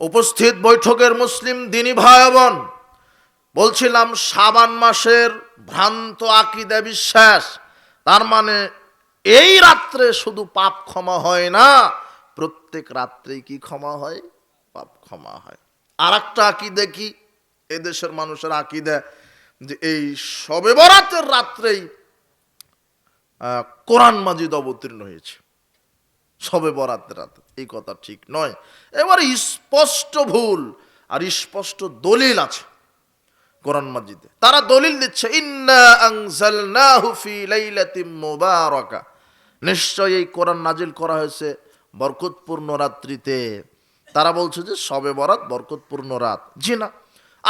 উপস্থিত বৈঠকের মুসলিম দিনী ভাই বোন বলছিলাম সাবান মাসের ভ্রান্ত আকিদা বিশ্বাস, তার মানে এই রাত্রে শুধু পাপ ক্ষমা হয় না, প্রত্যেক রাত্রেই কি ক্ষমা হয়? পাপ ক্ষমা হয়। আর একটা আকিদে কি? এদেশের মানুষের আকিদে যে এই সবে বরাতের রাত্রেই কোরআন মাজিদ অবতীর্ণ হয়েছে, সবে বরাতের রাত। এই কথা ঠিক নয়। এবারে স্পষ্ট ভুল আর স্পষ্ট দলিল আছে কোরআন মাজিদে। তারা দলিল দিচ্ছে নিশ্চয় এই কোরআন নাজিল করা হয়েছে বরকতপূর্ণ রাত্রিতে। তারা বলছে যে সবে বরাত বরকতপূর্ণ রাত। জি না।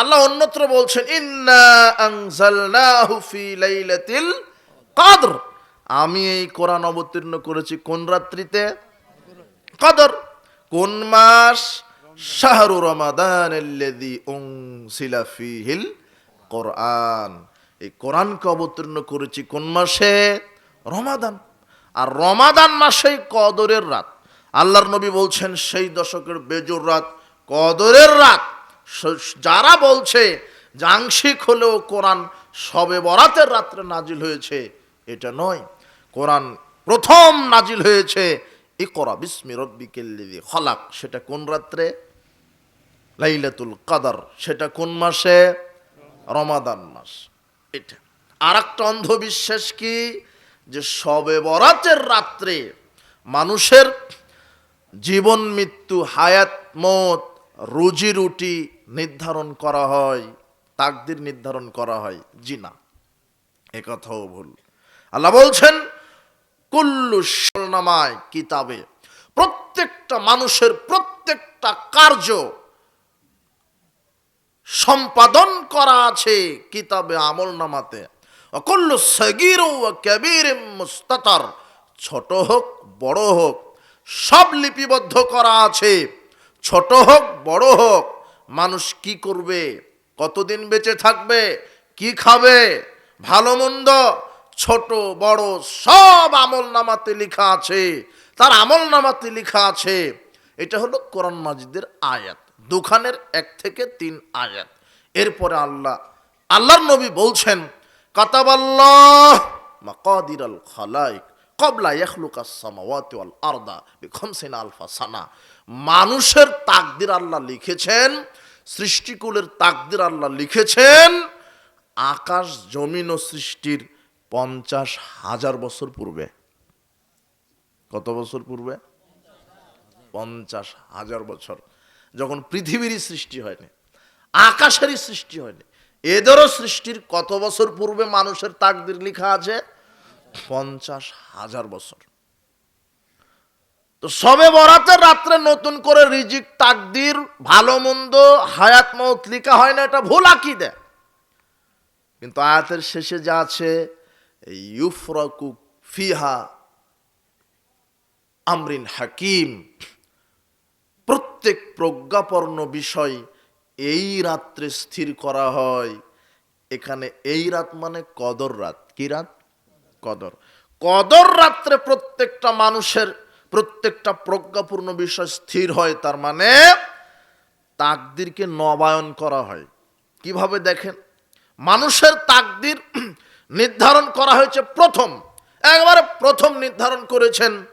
আল্লাহ অন্যত্র বলছেন কদর। আমি এই কোরআন অবতীর্ণ করেছি কোন রাত্রিতে? কদর। কোন মাস? শাহরু রমাদান ফীহিল কোরআন। এই কোরআনকে অবতীর্ণ করেছি কোন মাসে? রমাদান। আর রমাদান মাসেই কদরের রাত। আল্লাহর নবী বলছেন, সেই দশকের বেজোর রাত কদরের রাত। যারা বলছে যে আংশিক হলেও কোরআন সবে বরাতের রাত্রে নাজিল হয়েছে, এটা নয়। কোরআন প্রথম নাজিল হয়েছে ইকরা বিস্মি রব্বিকেল্লিদি খলাক। সেটা কোন রাত্রে? লাইলাতুল কাদার। সেটা কোন মাসে? রমাদান মাস। এটা। আর একটা অন্ধবিশ্বাস কি? যে সবে বরাতের রাত্রে মানুষের জীবন, মৃত্যু, হায়াত, মত, রুজি, রুটি নির্ধারণ করা হয়, তাকদির নির্ধারণ করা হয়। জি না এ কথাও ভুল। আল্লাহ বলছেন কুল্লু নামায় কিতাবে। প্রত্যেকটা মানুষের প্রত্যেকটা কার্য সম্পাদন করা আছে কিতাবে আমল নামাতে অকুল্লু সগির ও কবির মুস্তাতার, ছোট হোক, বড় হোক, সব লিপিবদ্ধ করা আছে। ছোট হোক, বড় হোক, মানুষ কি করবে, কতদিন বেঁচে থাকবে, কি খাবে, ভালো মন্দ ছোট, বড় সব আমল নামাতে লেখা আছে। তার আমল নামাতে লেখা আছে। এটা হলো কোরআন মাজিদের আয়াত। দুখানের এক থেকে তিন আয়াত। এরপরে আল্লাহ, আল্লাহর নবী বলছেন, কাতাবাল্লাহ মাকাদির আল খালাইক কবলা ইয়াখলুকাস সামাওয়াতি ওয়াল আরদা মানুষের তাকদির আল্লাহ লিখেছেন, সৃষ্টিকুলের তাকদির আল্লাহ লিখেছেন, আকাশ জমিন ও সৃষ্টির পঞ্চাশ হাজার বছর পূর্বে। কত বছর পূর্বে? পঞ্চাশ হাজার বছর। যখন পৃথিবীরই সৃষ্টি হয়নি, আকাশেরই সৃষ্টি হয়নি, এদেরও সৃষ্টির কত বছর পূর্বে মানুষের তাকদির লেখা আছে? পঞ্চাশ হাজার বছর। তো সবে বরাতের রাত্রে নতুন করে রিজিক, তাকদির, ভালো, মন্দ, হায়াত মত লেখা হয় না, এটা ভুল দেয় কিন্তু আয়াতের শেষে যা আছে ইউফরাকু ফিহা আমরিন হাকিম প্রত্যেক প্রজ্ঞাপর্ণ বিষয় এই রাত্রে স্থির করা হয়। এখানে এই রাত মানে কদর রাত। কি রাত? কদর। কদর রাত্রে প্রত্যেকটা মানুষের প্রত্যেকটা প্রজ্ঞাপূর্ণ বিষয় স্থির হয়, তার মানে তাকদিরকে নবায়ন করা হয়। কীভাবে দেখেন? মানুষের তাকদির নির্ধারণ করা হয়েছে প্রথম। একবারে প্রথম নির্ধারণ করেছেন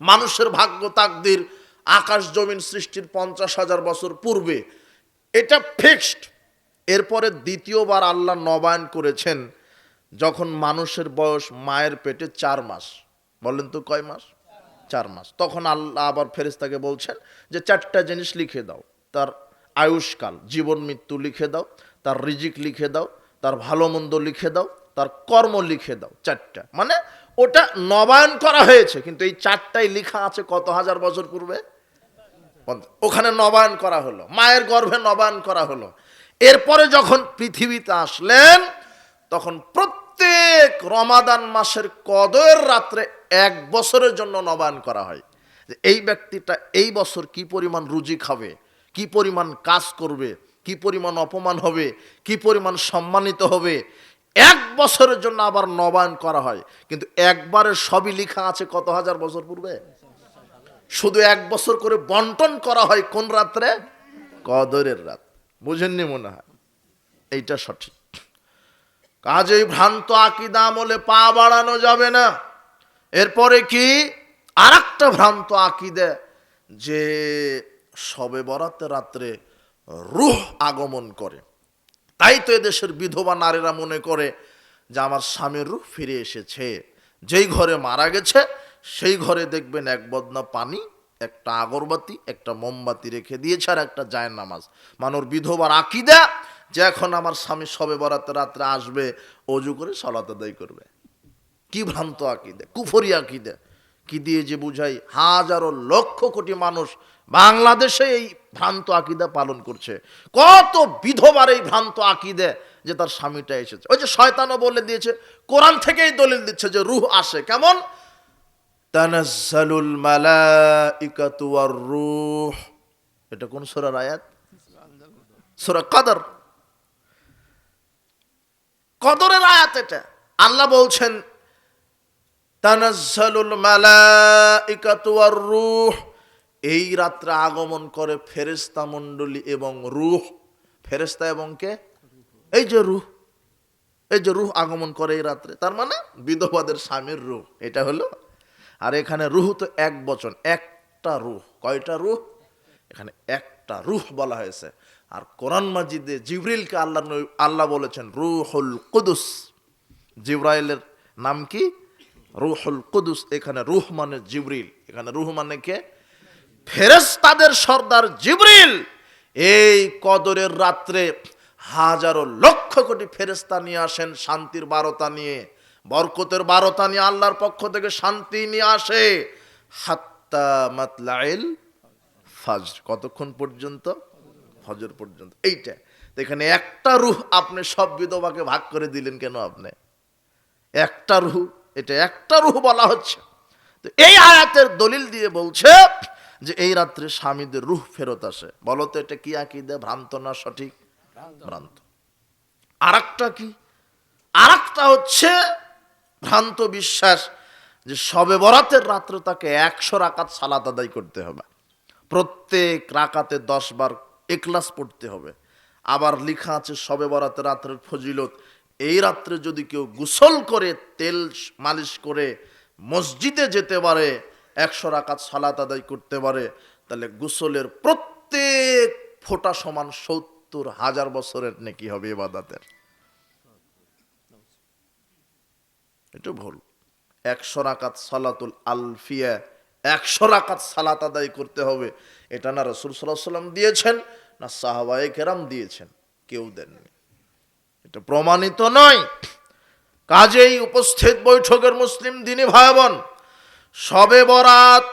মানুষের ভাগ্য তাকদির আকাশ জমিন সৃষ্টির পঞ্চাশ হাজার বছর পূর্বে। এটা ফিক্সড এরপরে দ্বিতীয়বার আল্লাহ নবায়ন করেছেন যখন মানুষের বয়স মায়ের পেটে চার মাস। বলেন তো কয় মাস? চার মাস। তখন আল্লাহ আবার ফেরেস্তাকে বলছেন যে চারটা জিনিস লিখে দাও। তার আয়ুষ্কাল, জীবন মৃত্যু লিখে দাও, তার রিজিক লিখে দাও, তার ভালো মন্দ লিখে দাও তার কর্ম লিখে দাও, চারটা। মানে ওটা নবায়ন করা হয়েছে, কিন্তু এই চারটাই লেখা আছে কত হাজার বছর পূর্বে? ওখানে নবায়ন করা হলো, মায়ের গর্ভে নবায়ন করা হলো। এরপরে যখন পৃথিবীতে আসলেন, তখন প্রত্যেক রমাদান মাসের কদর রাত্রে এক বছরের জন্য নবায়ন করা হয়। যে এই ব্যক্তিটা এই বছর কি পরিমাণ রুজি খাবে, কি পরিমাণ কাজ করবে, কি পরিমাণ অপমান হবে, কি পরিমাণ সম্মানিত হবে এক বছরের জন্য আবার নবায়ন করা হয়। কিন্তু একবারে সবই লেখা আছে কত হাজার বছর পূর্বে? শুধু এক বছর করে বন্টন করা হয় কোন রাত্রে? কদরের রাত। বুঝেননি মনে হয়? এইটা সঠিক। কাজেই ভ্রান্ত আকিদা আমলে পা বাড়ানো যাবে না। এরপরে কি? আর একটা ভ্রান্ত আকিদে যে সবে বরাতে রাত্রে রুহ আগমন করে। তাই তো এদেশের বিধবা নারীরা মনে করে যে আমার স্বামীর রূপ ফিরে এসেছে। যেই ঘরে মারা গেছে, সেই ঘরে দেখবেন এক বদনা পানি, একটা আগরবাতি, একটা মোমবাতি রেখে দিয়েছে আর একটা জায় নামাজ। মানুষ বিধবার আকিদা যে এখন আমার স্বামী সবে বরাতে রাত্রে আসবে, অজু করে সলাত আদায় করবে। কি ভ্রান্ত আকিদে, কুফরি আকিদে। কি দিয়ে যে বুঝাই? হাজারো লক্ষ কোটি মানুষ বাংলাদেশে এই ভ্রান্ত আকিদা পালন করছে। কত বিধবার এই ভ্রান্ত আকিদে যে তার স্বামীটা এসেছে। ওই যে শয়তানও বলে দিয়েছে, কোরআন থেকেই দলিল দিচ্ছে যে রুহ আসে। কেমন? তানাজ্জালুল মালাইকাতু ওয়ার রূহ। এটা কোন সূরার আয়াত? সূরা কদর। কদরের আয়াত এটা। আল্লাহ বলছেন, তানাজ্জালুল মালাইকাতু ওয়ার রূহ। এই রাত্রে আগমন করে ফেরেশতা মণ্ডলী এবং রুহ। ফেরেশতা এবং কে? এই যে রুহ। এই যে রুহ আগমন করে এই রাত্রে। তার মানে বিধবাদের স্বামীর রুহ। এটা হলো আর এখানে রুহ তো এক বচন, একটা রুহ। কয়টা রুহ? এখানে একটা রুহ বলা হয়েছে। আর কোরআন মাজিদে জিবরিলকে আল্লাহ আল্লাহ বলেছেন, রুহুল কুদুস। জিব্রাইলের নাম কি? রুহুল কুদুস। এখানে রুহ মানে জিবরিল। এখানে রুহ মানে কে? ফেরেশতাদের সর্দার জিবরিল এই কদরের রাত্রে হাজারো লক্ষ কোটি ফেরেশতা নিয়ে আসেন, শান্তির বারতা নিয়ে, বরকতের বারতা নিয়ে, আল্লাহর পক্ষ থেকে শান্তি নিয়ে আসে। হাত্তা মাতলাইল ফাজর। কতক্ষণ পর্যন্ত? ফজর পর্যন্ত। এইটা। এখানে একটা রুহ আপনি সব বিধবাকে ভাগ করে দিলেন কেন আপনি? একটা রুহ। এটা একটা রুহ বলা হচ্ছে। তো এই আয়াতের দলিল দিয়ে বলছে যে এই রাত্রে স্বামীদের রুহ ফেরত আসে। বলো তো এটা কি আকিদে? ভ্রান্ত না সঠিক? ভ্রান্ত। আর একটা কি? আর একটা হচ্ছে ভ্রান্ত বিশ্বাস যে সবে বরাতের রাত্রে তাকে একশো রাকাত সালাত আদায় করতে হবে। প্রত্যেক রাকাতে দশ বার এক্লাস পড়তে হবে। আবার লেখা আছে সবে বরাতে রাত্রের ফজিলত। এই রাত্রে যদি কেউ গোসল করে তেল মালিশ করে মসজিদে যেতে পারে একশো রাকাত সালাত আদায় করতে পারে, তাহলে গোসলের প্রত্যেক ফোঁটা সমান সত্তর হাজার বছরের নেকি হবে এবাদাতের। এটা ভুল। একশো রাকাত সালাতুল আলফিয়া, একশো রাকাত সালাত আদায় করতে হবে। এটা না রসুল সাল্লাহ সাল্লাম দিয়েছেন, না সাহাবায়ে কেরাম দিয়েছেন। কেউ দেননি। এটা প্রমাণিত নয়। কাজেই উপস্থিত বৈঠকের মুসলিম দিনী ভাই বোন সবে বরাত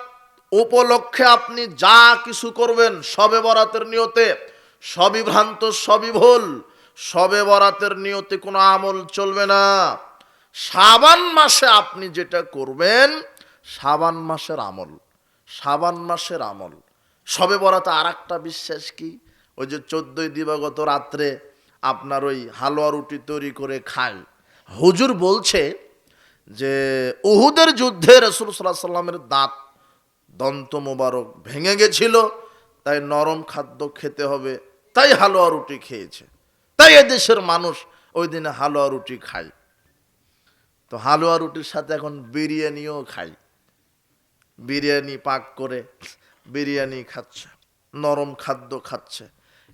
উপলক্ষে আপনি যা কিছু করবেন, সবে বরাতের নিয়তে সবই ভ্রান্ত সবই ভুল সবে বরাতের নিয়তে কোনো আমল চলবে না। সাবান মাসে আপনি যেটা করবেন, সাবান মাসের আমল, সাবান মাসের আমল। সবে বরাতে আর একটা বিশ্বাস কি? ওই যে চোদ্দই দিবাগত রাত্রে আপনার ওই হালুয়া রুটি তৈরি করে খায়। হুজুর বলছে যে উহুদের যুদ্ধে রসুল সাল্লাহ সাল্লামের দাঁত, দন্ত মোবারক ভেঙে গেছিল, তাই নরম খাদ্য খেতে হবে, তাই হালুয়া রুটি খেয়েছে। তাই এদেশের মানুষ ওই দিনে হালুয়া রুটি খায়। তো হালুয়া রুটির সাথে এখন বিরিয়ানিও খাই বিরিয়ানি পাক করে বিরিয়ানি খাচ্ছে, নরম খাদ্য খাচ্ছে।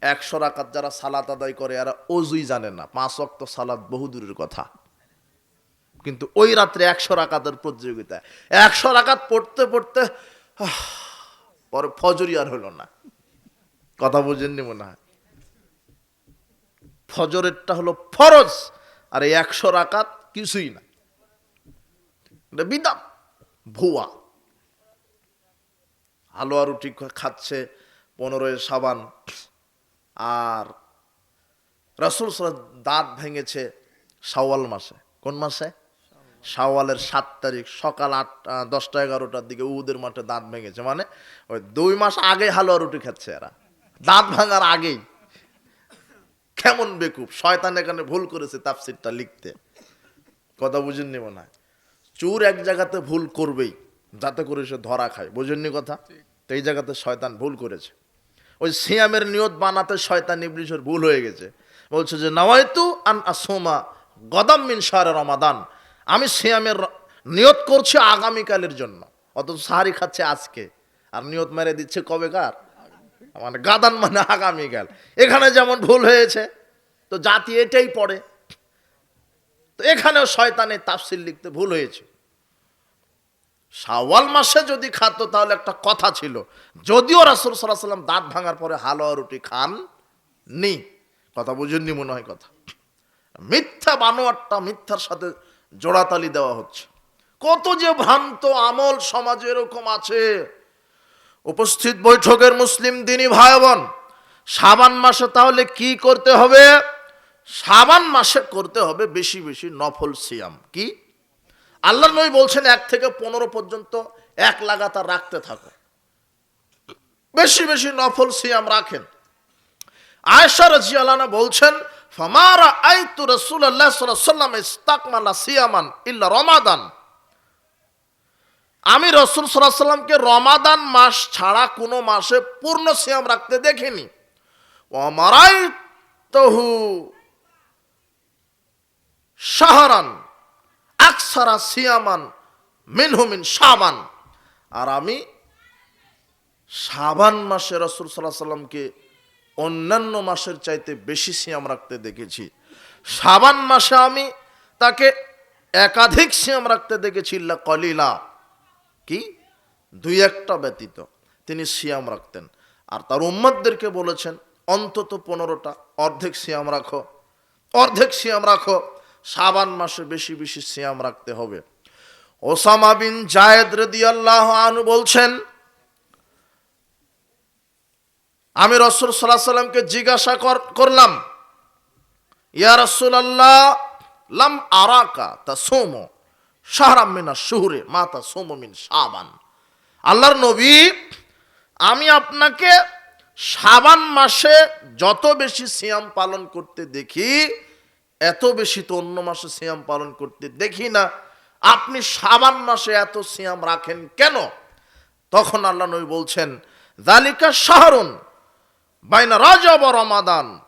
একশো রাকাত যারা সালাত আদায় করে, এরা অজুই জানে না, পাঁচ অক্ত সালাদ বহুদূরের কথা। কিন্তু ওই রাত্রে একশো রাকাতের প্রতিযোগিতা। একশো রাকাত পড়তে পড়তে পরে ফজরই আর হলো না। কথা বুঝেননি মনে হয়? ফজরেরটা হলো ফরজ, আর এই একশো রাকাত কিছুই না। বিদাম ভুয়া। হালুয়া রুটি খাচ্ছে পনেরোই সাবান, আর রসুল দাঁত ভেঙেছে শাওয়াল মাসে। কোন মাসে? শাওয়ালের সাত তারিখ সকাল আট দশটা, এগারোটার দিকে উদের মাঠে দাঁত ভেঙেছে। মানে ওই দুই মাস আগে হালুয়া রুটি খাচ্ছে এরা। দাঁত ভাঙার আগেই। কেমন বেকুব। শয়তান এখানে ভুল করেছে তাফসিরটা লিখতে। কথা বুঝেননি মনে হয়। চুর এক জায়গাতে ভুল করবেই, যাতে করে সে ধরা খায়। বুঝেননি কথা? তো এই জায়গাতে শয়তান ভুল করেছে। ওই সিয়ামের নিয়ত বানাতে শয়তান ইবলিশের ভুল হয়ে গেছে। বলছে যে, নওয়াইতু আন আসোমা গদাম মিন শাহরে রমাদান। আমি সিয়ামের নিয়ত করছি আগামীকালের জন্য। অথচ সাহারি খাচ্ছে আজকে। আর নিয়ত মেরে দিচ্ছে কবেকার? মানে গাদান মানে আগামীকাল। এখানে যেমন ভুল হয়েছে, তো জাতি এটাই পড়ে। তো এখানেও শয়তানের তাফসিল লিখতে ভুল হয়েছে। শাওয়াল মাসে যদি খাতো, তাহলে একটা কথা ছিল, যদিও রাসুল সাল্লাহ সাল্লাম দাঁত ভাঙার পরে হালুয়া রুটি খান নি কথা বুঝেননি মনে হয় কথা। মিথ্যা বানোয়ারটা মিথ্যার সাথে জোড়াতালি দেওয়া হচ্ছে। কত যে ভ্রান্ত আমল সমাজে এরকম আছে। উপস্থিত বৈঠকের মুসলিম দিনী ভাই বোন সাবান মাসে তাহলে কি করতে হবে? সাবান মাসে করতে হবে বেশি বেশি নফল সিয়াম। কি? আল্লাহ নবী বলছেন, এক থেকে পনেরো পর্যন্ত এক লাগাতার রাখতে থাকো। বেশি বেশি নফল সিয়াম রাখেন। আয়েশা রাজিয়ালানা বলছেন ফামারা আইতু আলাইহি ওয়াসাল্লাম ইস্তাকমালা সিয়ামান ইল্লা রমাদান। আমি রসুল সাল্লামকে রমাদান মাস ছাড়া কোনো মাসে পূর্ণ সিয়াম রাখতে দেখিনি। ওমারাই তহু শাহরান আকসারা সিয়ামান মিনহুমিন সাবান আর আমি সাবান মাসে রসুল সাল্লাহ সাল্লামকে অন্যান্য মাসের চাইতে বেশি সিয়াম রাখতে দেখেছি। সাবান মাসে আমি তাকে একাধিক সিয়াম রাখতে দেখেছি কলিলা। কি? দুই একটা ব্যতীত। তিনি সিয়াম রাখতেন। আর তার উম্মতদেরকে বলেছেন, অন্তত পনেরোটা, অর্ধেক সিয়াম রাখো। অর্ধেক সিয়াম রাখো। সাবান মাসে বেশি বেশি সিয়াম রাখতে হবে। ওসামা বিন জায়েদ রেদিয়াল্লাহ আনু বলছেন আমি রসুল সাল্লাহ সাল্লামকে জিজ্ঞাসা কর- করলাম, ইয়া রসুল আল্লাহ লাম আরাকা তা সোমো শাহরাম মিনা শুহুরে মাতা সোমো মিন সাবান আল্লাহর নবী, আমি আপনাকে সাবান মাসে যত বেশি সিয়াম পালন করতে দেখি, এত বেশি তো অন্য মাসে সিয়াম পালন করতে দেখি না। আপনি সাবান মাসে এত সিয়াম রাখেন কেন? তখন আল্লাহ নবী বলছেন, জালিকা শাহরুন বাইনা রজব রমাদান।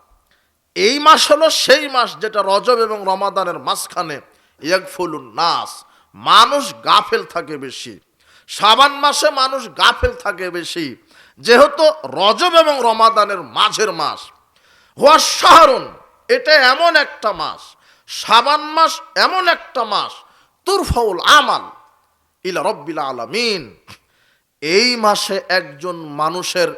এই মাস হলো সেই মাস যেটা রজব এবং রমাদানের মাঝখানে ইয়াকফুলুন নাস। মানুষ গাফেল থাকে বেশি। সাবান মাসে মানুষ গাফেল থাকে বেশি। যেহেতু রজব এবং রমাদানের মাঝের মাস। হুয়া শাহরুন, এটা এমন একটা মাস। সাবান মাস এমন একটা মাস। তুরফাউল আমাল ইলা রব্বিল আলামিন। এই মাসে একজন মানুষের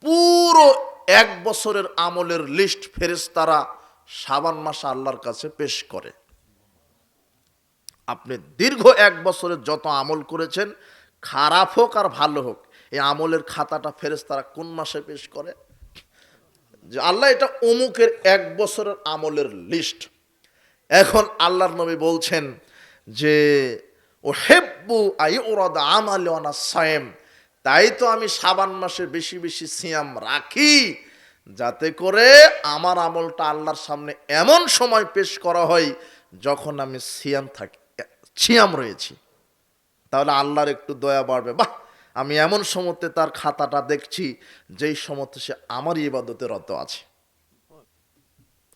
পুরো এক বছরের আমলের লিস্ট ফেরেশতারা সাবান মাসে আল্লাহর কাছে পেশ করে। আপনি দীর্ঘ এক বছরের যত আমল করেছেন, খারাপ হোক আর ভালো হোক, এই আমলের খাতাটা ফেরেশতারা কোন মাসে পেশ করে? যে আল্লাহ এটা অমুকের এক বছরের আমলের লিস্ট এখন আল্লাহর নবী বলছেন যে ও হেব্বু আই ওরাদা অনা সায়েম। তাই তো আমি সাবান মাসে বেশি বেশি সিয়াম রাখি, যাতে করে আমার আমলটা আল্লাহর সামনে এমন সময় পেশ করা হয় যখন আমি সিয়াম থাকি, সিয়াম রয়েছি। তাহলে আল্লাহর একটু দয়া বাড়বে। বাহ! আমি এমন সময়তে তার খাতাটা দেখছি, যেই সময়তে সে আমার ইবাদতে রত আছে।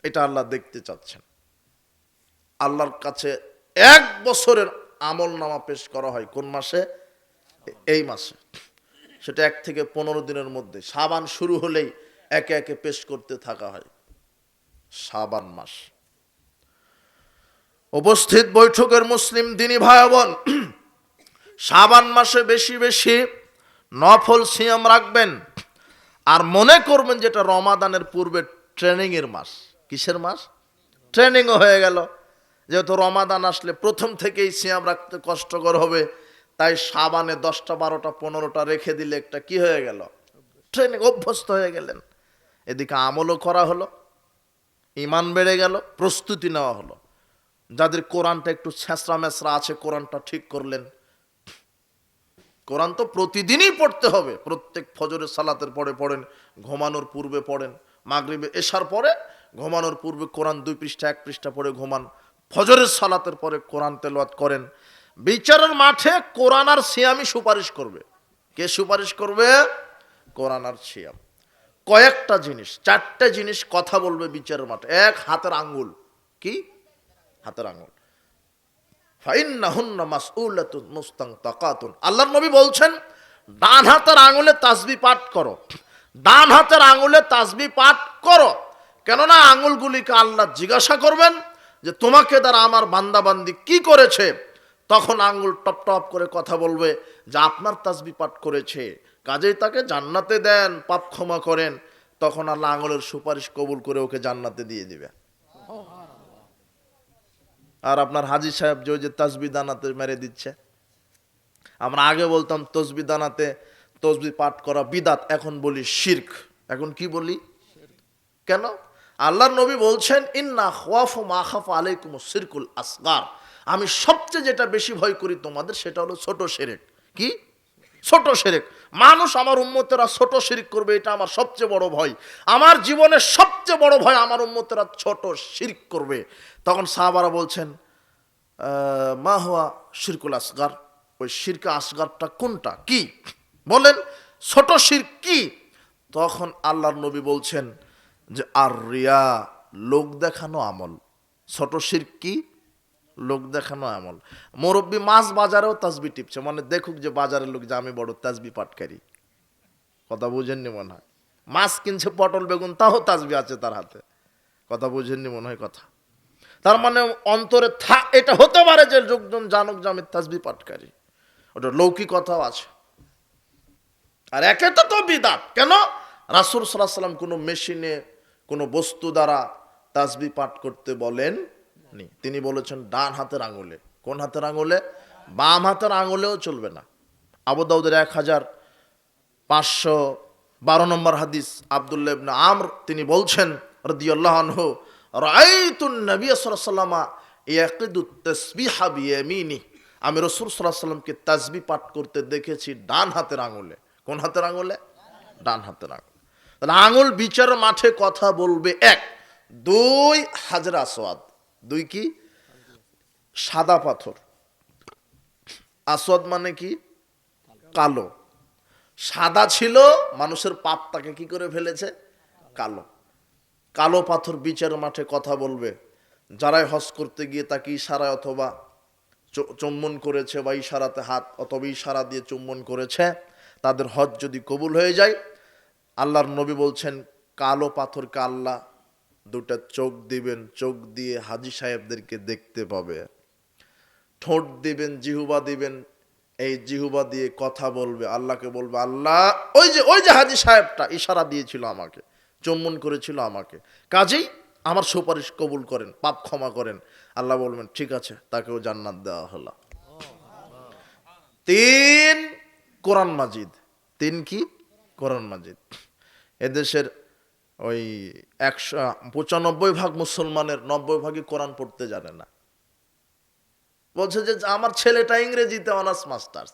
এটা আল্লাহ দেখতে চাচ্ছেন। আল্লাহর কাছে এক বছরের আমল নামা পেশ করা হয় কোন মাসে? এই মাসে। সেটা এক থেকে পনেরো দিনের মধ্যে। সাবান শুরু হলেই একে একে পেশ করতে থাকা হয়। সাবান মাস। উপস্থিত বৈঠকের মুসলিম দিনী ভাই বোন সাবান মাসে বেশি বেশি নফল সিয়াম রাখবেন আর মনে করবেন যেটা রমাদানের পূর্বে ট্রেনিংয়ের মাস। কিসের মাস? ট্রেনিংও হয়ে গেল। যেহেতু রমাদান আসলে প্রথম থেকেই সিয়াম রাখতে কষ্টকর হবে তাই সাবানে দশটা, বারোটা, পনেরোটা রেখে দিলে একটা কি হয়ে গেল? ট্রেনিং অভ্যস্ত হয়ে গেলেন। এদিকে আমলও করা হলো ইমান বেড়ে গেল, প্রস্তুতি নেওয়া হলো। যাদের কোরআনটা একটু ছেঁচড়া মেচড়া আছে, কোরআনটা ঠিক করলেন। কোরআন তো প্রতিদিনই পড়তে হবে। প্রত্যেক ফজরের সালাতের পরে পড়েন, ঘুমানোর পূর্বে পড়েন, মাগরিবে এসার পরে ঘুমানোর পূর্বে কোরআন দুই পৃষ্ঠা, এক পৃষ্ঠা পড়ে ঘুমান, ফজরের সালাতের পরে কোরআন তেলাওয়াত করেন। বিচারের মাঠে কোরআন আর সিয়ামই সুপারিশ করবে। কে সুপারিশ করবে? কোরআন আর সিয়াম। কয়েকটা জিনিস, চারটে জিনিস কথা বলবে বিচারের মাঠে। এক, হাতের আঙ্গুল। কি? হাতের আঙ্গুল। আল্লাহর নবী বলছেন, ডান হাতের আঙুলে তাসবি পাঠ করো। ডান হাতের আঙুলে তাসবি পাঠ করো। কেননা আঙুলগুলিকে আল্লাহ জিজ্ঞাসা করবেন যে, তোমাকে দ্বারা আমার বান্দাবান্দি কি করেছে? তখন আঙ্গুল টপ টপ করে কথা বলবে যে আপনার তাসবি পাঠ করেছে। কাজেই তাকে জান্নাতে দেন, পাপ ক্ষমা করেন, তখন আল্লাহ আঙুলের সুপারিশ কবুল করে ওকে জান্নাতে দিয়ে দিবে। আর আপনার হাজি সাহেব যে ওই যে তসবি দানাতে মেরে দিচ্ছে। আমরা আগে বলতাম, তসবি দানাতে তসবি পাঠ করা বিদাত, এখন বলি শির্ক। এখন কি বলি? কেন? আল্লাহর নবী বলছেন, ইন্না খোয়াফ মাখাফ আলাইকুম সিরকুল আসগার। আমি সবচেয়ে যেটা বেশি ভয় করি তোমাদের, সেটা হলো ছোট সেরেক। কি? ছোট সেরেক। মানুষ আমার উম্মতেরা ছোট শিরিক করবে, এটা আমার সবচেয়ে বড় ভয়। আমার জীবনের সবচেয়ে বড় ভয় আমার উম্মতেরা ছোট শিরিক করবে। তখন সাহাবারা বলছেন মা হওয়া শিরকুল আসগার। ওই শিরকা আসগারটা কোনটা? কি? বলেন, ছোট শির কি? তখন আল্লাহর নবী বলছেন যে, আর রিয়া, লোক দেখানো আমল। ছোট শির কি? লোক দেখানো আমল। মুরব্বী মাছ বাজারেও তাসবি টিপছে। মানে দেখুক যে বাজারের লোক যে আমি বড় তাসবি পাটকারি কথা বুঝেননি মনে হয়? মাছ কিনছে পটল, বেগুন, তাও তাসবি আছে তার হাতে। কথা বুঝেননি মনে হয় কথা? তার মানে অন্তরে থা, এটা হতে পারে যে লোকজন জানুক যে আমি পাটকারি ওটা লৌকিকতাও আছে। আর একে তো তো বিদাত। কেন? রাসুল সাল্লাহ সাল্লাম কোনো মেশিনে, কোনো বস্তু দ্বারা তাসবি পাঠ করতে বলেন নি। তিনি বলেছেন, ডান হাতের আঙুলে। কোন হাতের আঙুলে? বাম হাতের আঙুলেও চলবে না। আবু দাউদের এক হাজার পাঁচশো বারো নম্বর হাদিস আবদুল্লাহ আমর, তিনি বলছেন, রাদিয়াল্লাহু আনহু রাআইতুন নবী ওয়াসাল্লাম ইয়াকিদু তাসবিহা বিয়ামিনি। আমি রাসূল আলাইহি সাল্লামকে তাসবিহ পাঠ করতে দেখেছি ডান হাতের আঙুলে। কোন হাতের আঙুলে? ডান হাতের আঙুল। তাহলে আঙুল বিচার মাঠে কথা বলবে এক, দুই হাজরা আসওয়াদ দুই কি? সাদা পাথর। আসওয়াদ মানে কি? কালো। সাদা ছিল, মানুষের পাপ তাকে কি করে ফেলেছে? কালো। কালো পাথর বিচার মাঠে কথা বলবে। যারাই হজ করতে গিয়ে তাকে ইশারায় অথবা চুম্বন করেছে বা ইশারাতে হাত অথবা ইশারা দিয়ে চুম্বন করেছে, তাদের হজ যদি কবুল হয়ে যায়, আল্লাহর নবী বলছেন, কালো পাথরকে আল্লাহ দুটা চোখ দিবেন, চোখ দিয়ে হাজি সাহেবদেরকে দেখতে পাবে। ঠোঁট দিবেন, জিহুবা দিবেন, এই জিহুবা দিয়ে কথা বলবে, আল্লাহকে বলবে, আল্লাহ, ওই যে ওই যে হাজি সাহেবটা ইশারা দিয়েছিল আমাকে, চুম্বন করেছিল আমাকে। কাজেই আমার সুপারিশ কবুল করেন, পাপ ক্ষমা করেন। আল্লাহ বলবেন, ঠিক আছে, তাকেও জান্নাত দেওয়া হলো। তিন কোরআন মাজিদ। তিন কি? কোরআন মাজিদ। এদেশের ওই একশো পঁচানব্বই ভাগ মুসলমানের নব্বই ভাগই কোরআন পড়তে জানে না। বলছে যে আমার ছেলেটা ইংরেজিতে অনার্স মাস্টার্স